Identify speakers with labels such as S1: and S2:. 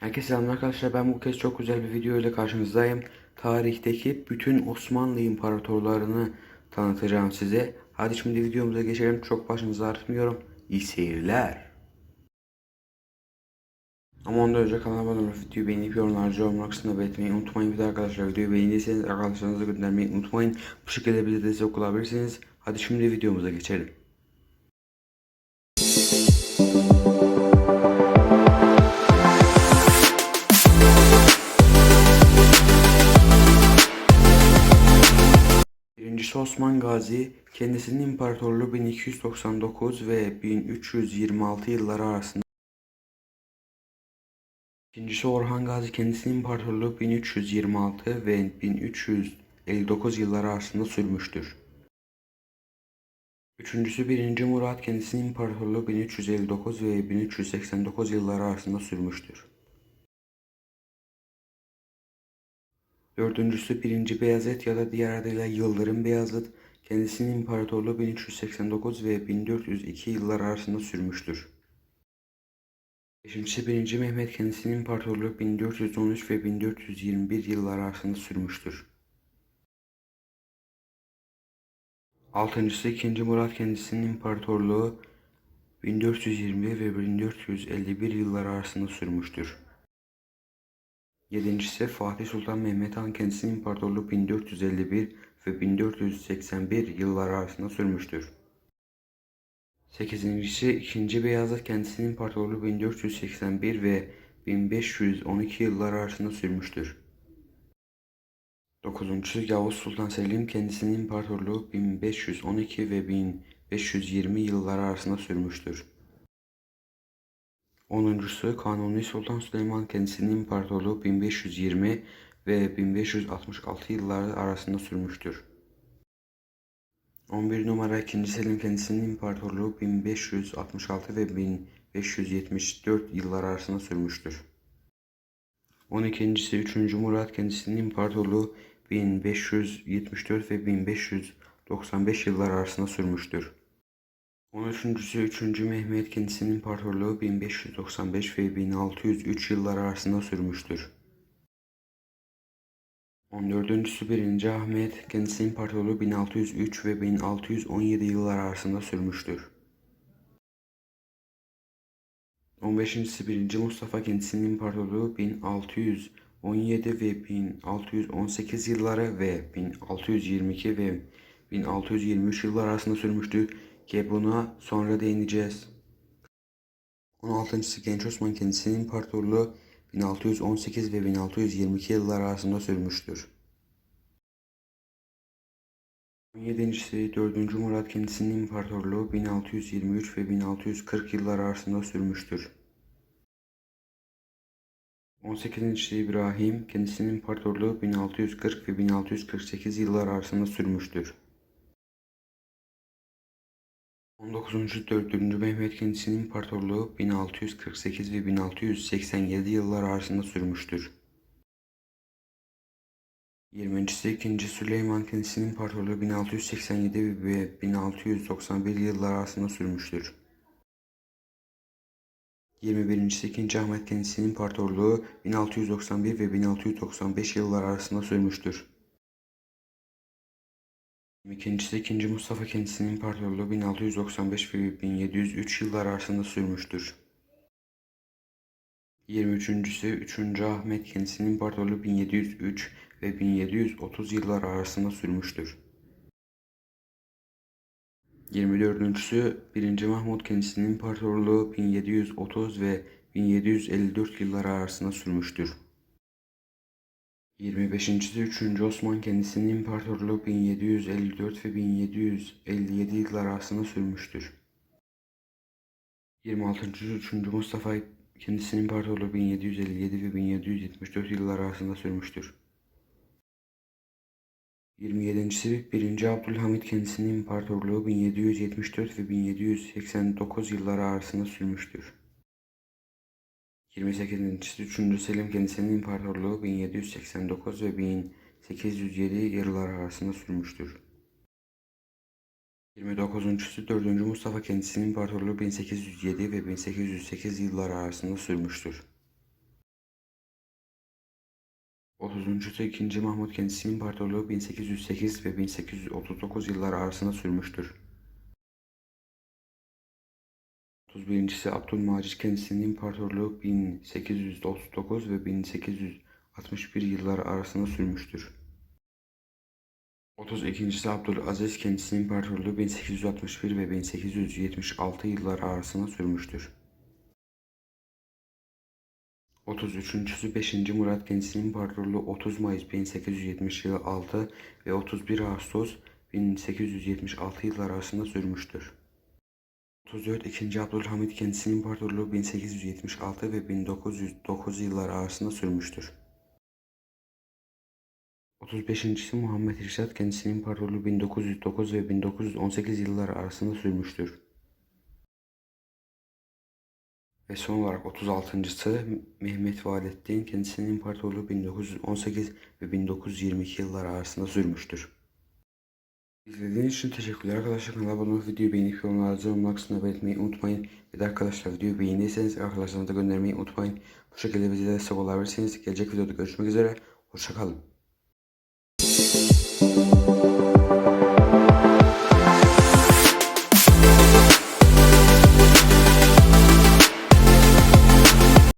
S1: Herkese selamlar arkadaşlar. Ben bu kez çok güzel bir video ile karşınızdayım. Tarihteki bütün Osmanlı imparatorlarını tanıtacağım size. Hadi şimdi videomuza geçelim. Çok başınızı ağrıtmıyorum. İyi seyirler. Ama ondan önce kanalıma abone olup videoyu beğenip yorumlarca olmak kısmına belirtmeyi unutmayın. Bir de arkadaşlar videoyu beğendiyseniz arkadaşlarınıza göndermeyi unutmayın. Bu şekilde bize destek olabilirsiniz. Hadi şimdi videomuza geçelim. Birincisi Osman Gazi, kendisinin imparatorluğu 1299 ve 1326 yılları arasında. İkincisi Orhan Gazi, kendisinin imparatorluğu 1326 ve 1359 yılları arasında sürmüştür. Üçüncüsü 1. Murat, kendisinin imparatorluğu 1359 ve 1389 yılları arasında sürmüştür. Dördüncüsü 1. Beyazıt ya da diğer adıyla Yıldırım Beyazıt, kendisinin imparatorluğu 1389 ve 1402 yıllar arasında sürmüştür. Beşincisi 1. Mehmet, kendisinin imparatorluğu 1413 ve 1421 yıllar arasında sürmüştür. Altıncısı 2. Murat, kendisinin imparatorluğu 1420 ve 1451 yıllar arasında sürmüştür. Yedincisi Fatih Sultan Mehmet Han kendisinin imparatorluğu 1451 ve 1481 yılları arasında sürmüştür. Sekizincisi 2. Beyazıt kendisinin imparatorluğu 1481 ve 1512 yılları arasında sürmüştür. Dokuzuncusu Yavuz Sultan Selim kendisinin imparatorluğu 1512 ve 1520 yılları arasında sürmüştür. Onuncusu Kanuni Sultan Süleyman kendisinin imparatorluğu 1520 ve 1566 yılları arasında sürmüştür. 11 numara 2. Selim kendisinin imparatorluğu 1566 ve 1574 yılları arasında sürmüştür. 12. 3. Murat kendisinin imparatorluğu 1574 ve 1595 yılları arasında sürmüştür. 13. 3. Mehmet kendisinin imparatorluğu 1595 ve 1603 yılları arasında sürmüştür. 14. 1. Ahmet kendisinin imparatorluğu 1603 ve 1617 yıllar arasında sürmüştür. 15. 1. Mustafa kendisinin imparatorluğu 1617 ve 1618 yılları ve 1622 ve 1623 yıllar arasında sürmüştür ki buna sonra değineceğiz. 16. Genç Osman kendisinin imparatorluğu 1618 ve 1622 yıllar arasında sürmüştür. 17. 4. Murat kendisinin imparatorluğu 1623 ve 1640 yıllar arasında sürmüştür. 18. İbrahim kendisinin imparatorluğu 1640 ve 1648 yıllar arasında sürmüştür. 19. 4. Mehmet kendisinin imparatorluğu 1648 ve 1687 yıllar arasında sürmüştür. 20. 2. Süleyman kendisinin imparatorluğu 1687 ve 1691 yıllar arasında sürmüştür. 21. 2. Ahmet kendisinin imparatorluğu 1691 ve 1695 yıllar arasında sürmüştür. 22. 2. Mustafa kendisinin imparatorluğu 1695 ve 1703 yıllar arasında sürmüştür. 23. 3. Ahmet kendisinin imparatorluğu 1703 ve 1730 yıllar arasında sürmüştür. 24. 1. Mahmut kendisinin imparatorluğu 1730 ve 1754 yıllar arasında sürmüştür. 25. 3. Osman kendisinin imparatorluğu 1754 ve 1757 yıllar arasında sürmüştür. 26. 3. Mustafa kendisinin imparatorluğu 1757 ve 1774 yıllar arasında sürmüştür. 27. 1. Abdülhamit kendisinin imparatorluğu 1774 ve 1789 yılları arasında sürmüştür. 28. 3. Selim kendisinin imparatorluğu 1789 ve 1807 yıllar arasında sürmüştür. 29. 4. Mustafa kendisinin imparatorluğu 1807 ve 1808 yıllar arasında sürmüştür. 30. 2. Mahmut kendisinin imparatorluğu 1808 ve 1839 yılları arasında sürmüştür. 31. Abdülmecit kendisinin imparatorluğu 1839 ve 1861 yılları arasında sürmüştür. 32. Abdülaziz kendisinin imparatorluğu 1861 ve 1876 yılları arasında sürmüştür. 33. 5. Murat kendisinin imparatorluğu 30 Mayıs 1876 ve 31 Ağustos 1876 yılları arasında sürmüştür. 34. 2. Abdülhamit kendisinin imparatorluğu 1876 ve 1909 yılları arasında sürmüştür. 35. Muhammed Reşat kendisinin imparatorluğu 1909 ve 1918 yılları arasında sürmüştür. Ve son olarak 36. Mehmet Vahdettin kendisinin imparatorluğu 1918 ve 1922 yılları arasında sürmüştür. İzlediğiniz için teşekkürler arkadaşlar. Kanala abone olup videoyu beğenip yorumlarınızı yorumlar kısmına belirtmeyi unutmayın. Ve de arkadaşlar videoyu beğendiyseniz arkadaşlarınıza göndermeyi unutmayın. Bu şekilde bize destek olabilirsiniz. Gelecek videoda görüşmek üzere. Hoşçakalın.